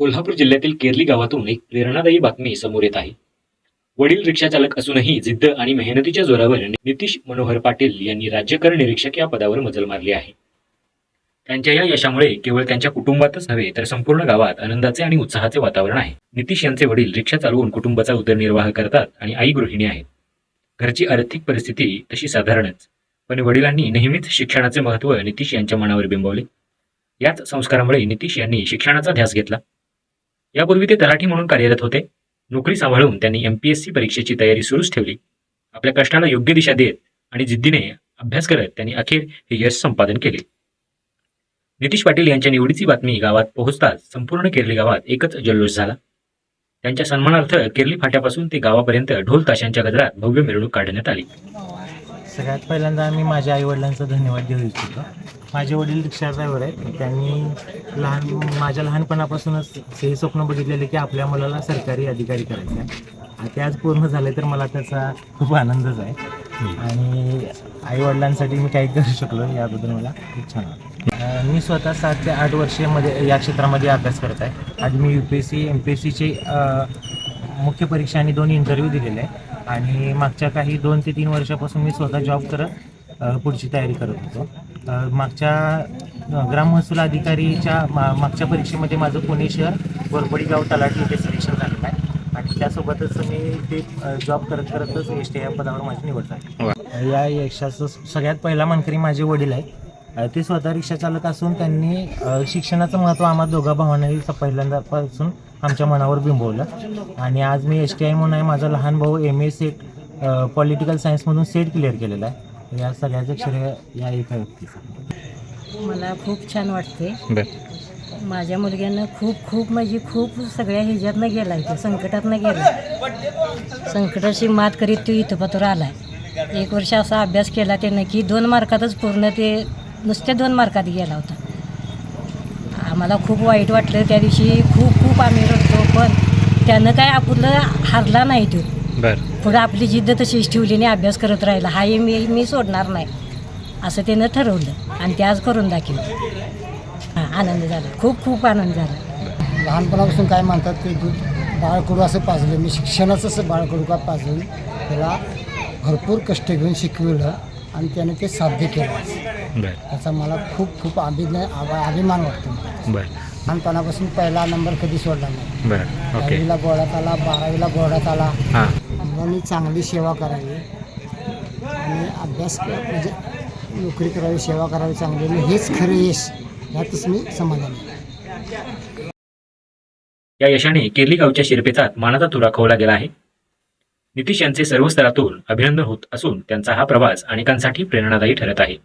कोल्हापूर जिल्ह्यातील केरली गावातून एक प्रेरणादायी बातमी समोर येत आहे. वडील रिक्षाचालक असूनही जिद्द आणि मेहनतीच्या जोरावर नितीश मनोहर पाटील यांनी राज्यकर निरीक्षक या पदावर मजल मारली आहे. त्यांच्या या यशामुळे केवळ त्यांच्या कुटुंबातच नव्हे तर संपूर्ण गावात आनंदाचे आणि उत्साहाचे वातावरण आहे. नितीश यांचे वडील रिक्षा चालवून कुटुंबाचा उदरनिर्वाह करतात आणि आई गृहिणी आहेत. घरची आर्थिक परिस्थिती तशी साधारणच पण वडिलांनी नेहमीच शिक्षणाचे महत्त्व नितीश यांच्या मनावर बिंबवले. याच संस्कारामुळे नितीश यांनी शिक्षणाचा ध्यास घेतला. यापूर्वी ते तलाठी म्हणून कार्यरत होते. नोकरी सांभाळून त्यांनी एम पी एस सी परीक्षेची तयारी सुरूच ठेवली. आपल्या कष्टाला योग्य दिशा देत आणि जिद्दीने अभ्यास करत त्यांनी अखेर हे यश संपादन केले. नितीश पाटील यांच्या निवडीची बातमी गावात पोहोचताच संपूर्ण केरली गावात एकच जल्लोष झाला. त्यांच्या सन्मानार्थ केरली फाट्यापासून ते गावापर्यंत ढोल ताशांच्या गजरात भव्य मिरवणूक काढण्यात आली. सगळ्यात पहिल्यांदा आम्ही माझ्या आईवडिलांचा धन्यवाद देऊ इच्छितो. माझे वडील रिक्षा ड्रायव्हर आहेत. त्यांनी लहान माझ्या लहानपणापासूनच हे स्वप्न बघितलेले की आपल्या मुलाला सरकारी अधिकारी करायचं आहे. आणि ते आज पूर्ण झाले तर मला त्याचा खूप आनंदच आहे. आणि आईवडिलांसाठी मी काही करू शकलो याबद्दल मला खूप छान वाटतं मी स्वतः सात ते आठ वर्षामध्ये या क्षेत्रामध्ये अभ्यास करत आहे. आज मी U P S C M P S सीचे मुख्य परीक्षा आणि दोन इंटरव्ह्यू दिलेले आहे आणि मागच्या काही दोन ते तीन वर्षापासून मी स्वतः जॉब करत पुढची तयारी करत होतो. मागच्या अ, ग्राम महसूल अधिकारीच्या मा मागच्या परीक्षेमध्ये माझं पुणे शहर गोरपडी गाव तलाठी इथे सिलेक्शन झालेलं आहे. आणि त्यासोबतच मी ते जॉब करत करतच एस टी या पदावर माझी निवड झाली. या यशाचं सगळ्यात पहिला मानकरी माझे वडील आहेत. ते स्वतः रिक्षा चालक असून त्यांनी शिक्षणाचं महत्त्व आम्हा दोघा भावांनी पहिल्यांदापासून आमच्या मनावर बिंबवलं. आणि आज मी एस टी आय म्हणून आहे. माझा लहान भाऊ एम ए सेट पॉलिटिकल सायन्समधून सेट क्लिअर केलेला आहे. या सगळ्याचं श्रेय या एका व्यक्तीचं. मला खूप छान वाटते. माझ्या मुलग्यानं खूप खूप म्हणजे खूप सगळ्या ह्याच्यातनं गेला आहे तो संकटातनं गेला संकटाची मात करीत तो इथं पत्र आला आहे एक वर्ष असा अभ्यास केला त्यानं की दोन मार्कातच पूर्ण ते नुसत्या दोन मार्कात गेला होता. आम्हाला खूप वाईट वाटलं त्या दिवशी. खूप खूप आम्ही रडतो पण त्यानं काय आपलं हारला नाही तो. बर. पुढं आपली जिद्द तशीच ठेवली आणि अभ्यास करत राहिला. हा हे मी मी सोडणार नाही. असं त्यानं ठरवलं आणि ते आज करून दाखवलं हां आनंद झाला. खूप खूप आनंद झाला. लहानपणापासून काय म्हणतात ते दूध बाळकडू असं पाजलं. मी शिक्षणाचं असं बाळकडू का पाजून त्याला भरपूर कष्ट घेऊन शिकविलं आणि त्याने ते साध्य केलं बर. याचा मला खूप खूप अभिनय अभ- अभिमान वाटतो मला. बर. लहानपणापासून पहिला नंबर कधी सोडला नाही. बर. ओके. दहावीला गोळ्यात आला बारावीला गोळ्यात आला. हां. सर्वांनी चांगली सेवा करावी. आणि अभ्यास म्हणजे नोकरी करावी सेवा करावी चांगली. आणि हेच खरं यश यातच मी समाधान या यशाने केरली गावच्या शिरपेचात मानाचा तुरा खवला गेला आहे. नितीश यांचे सर्व स्तरातून अभिनंदन होत असून त्यांचा हा प्रवास अनेकांसाठी प्रेरणादायी ठरत आहे.